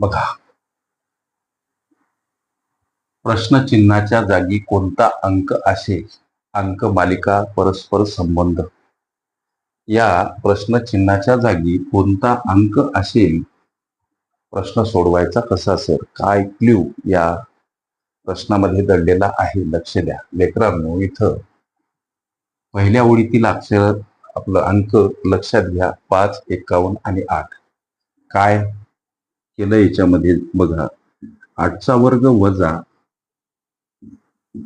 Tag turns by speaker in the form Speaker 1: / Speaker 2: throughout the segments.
Speaker 1: बघा. प्रश्नचिन्हाच्या जागी कोणता अंक असेल अंक मालिका परस्पर संबंध. या प्रश्नचिन्हाच्या जागी कोणता अंक असेल? प्रश्न सोडवायचा कसा सर? काय क्ल्यू या प्रश्नामध्ये दडलेला आहे? लक्ष द्या. लेकरांनो इथं पहिल्या ओळीतील अक्षर आपलं अंक लक्षात घ्या. पाच एकावन्न आणि आठ. काय? केलं याच्यामध्ये बघा. आठचा वर्ग वजा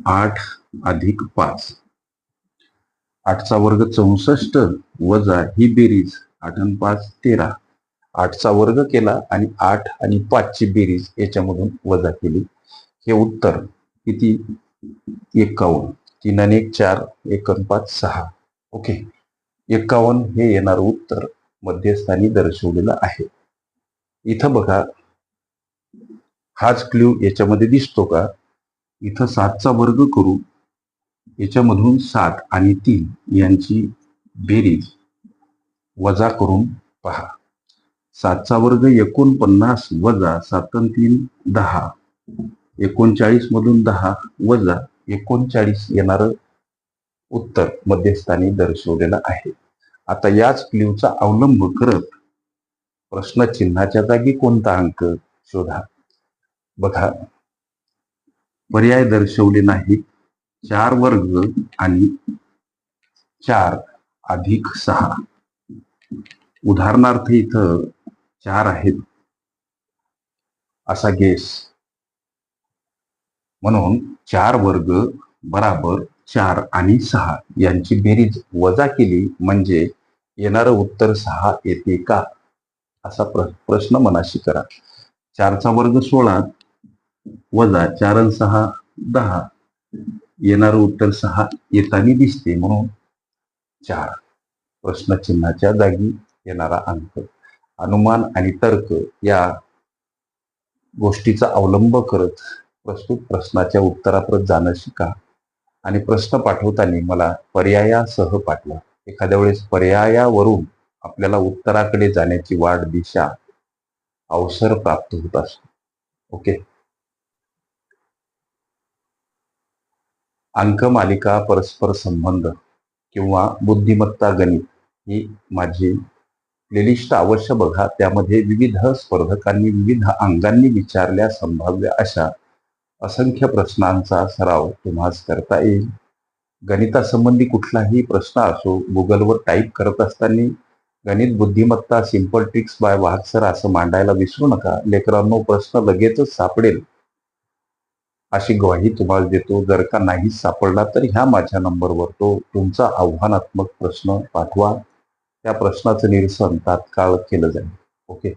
Speaker 1: आठ अधिक पाच. आठचा वर्ग चौसष्ट वजा ही बेरीज आठ आणि पाच तेरा. आठचा वर्ग केला आणि आठ आणि पाचची बेरीज याच्यामधून वजा केली. हे उत्तर किती? एकावन्न. तीन आणि एक चार एक पाच सहा. ओके. एकावन्न हे येणारं उत्तर मध्यस्थानी दर्शवलेलं आहे. इथं बघा हाच क्ल्यू याच्यामध्ये दिसतो का? इथं सातचा वर्ग करू. याच्यामधून सात आणि तीन यांची बेरीज वजा करून पहा. सातचा वर्ग एकोणपन्नास वजा सातन तीन दहा. एकोणचाळीस मधून दहा वजा एकोणचाळीस येणारं उत्तर मध्यस्थानी दर्शवलेलं आहे. आता याच क्ल्यूचा अवलंब करत प्रश्नचिन्हाच्या जागी कोणता अंक शोधा? बघा. पर्याय दर्शवले नाही चार वर्ग आणि चार अधिक सहा. उदाहरणार्थ इथं चार आहेत. असा गेस म्हणून चार वर्ग बराबर चार आणि सहा यांची बेरीज वजा केली म्हणजे येणारं उत्तर सहा येते का? असा प्र प्रश्न मनाशी करा. चारचा वर्ग सोळा वजा चार सहा दहा. येणारं उत्तर सहा येताना दिसते म्हणून चार. प्रश्नचिन्हाच्या जागी येणारा अंक. अनुमान आणि तर्क या गोष्टीचा अवलंब करत प्रस्तुत प्रश्नाच्या उत्तराप्रत जाणं शिका. आणि प्रश्न पाठवताना मला पर्यायासह पाठवा. एखाद्या वेळेस पर्यायावरून आपल्याला उत्तराकडे जाण्याची वाढ दिशा अवसर प्राप्त होत असतो. ओके? अंक मालिका परस्पर संबंध किंवा बुद्धिमत्ता गणित ही माझी प्लेलिस्ट अवश्य बघा. त्यामध्ये विविध स्पर्धकांनी विविध अंगांनी विचारल्या संभाव्य अशा असंख्य प्रश्नांचा सराव तुम्हास करता येईल. गणितासंबंधी कुठलाही प्रश्न असो गुगलवर टाईप करत असताना गणित बुद्धिमत्ता simple tricks by Wagh sir असं मांडायला विसरू नका. लेकरांनो प्रश्न लगेचच सापडेल. अशी ग्वाही तुम्हाला देतो. जर का नाही सापडला तर ह्या माझ्या नंबरवर तो तुमचा आव्हानात्मक प्रश्न पाठवा. त्या प्रश्नाचं निरसन तात्काळ केलं जाईल. ओके?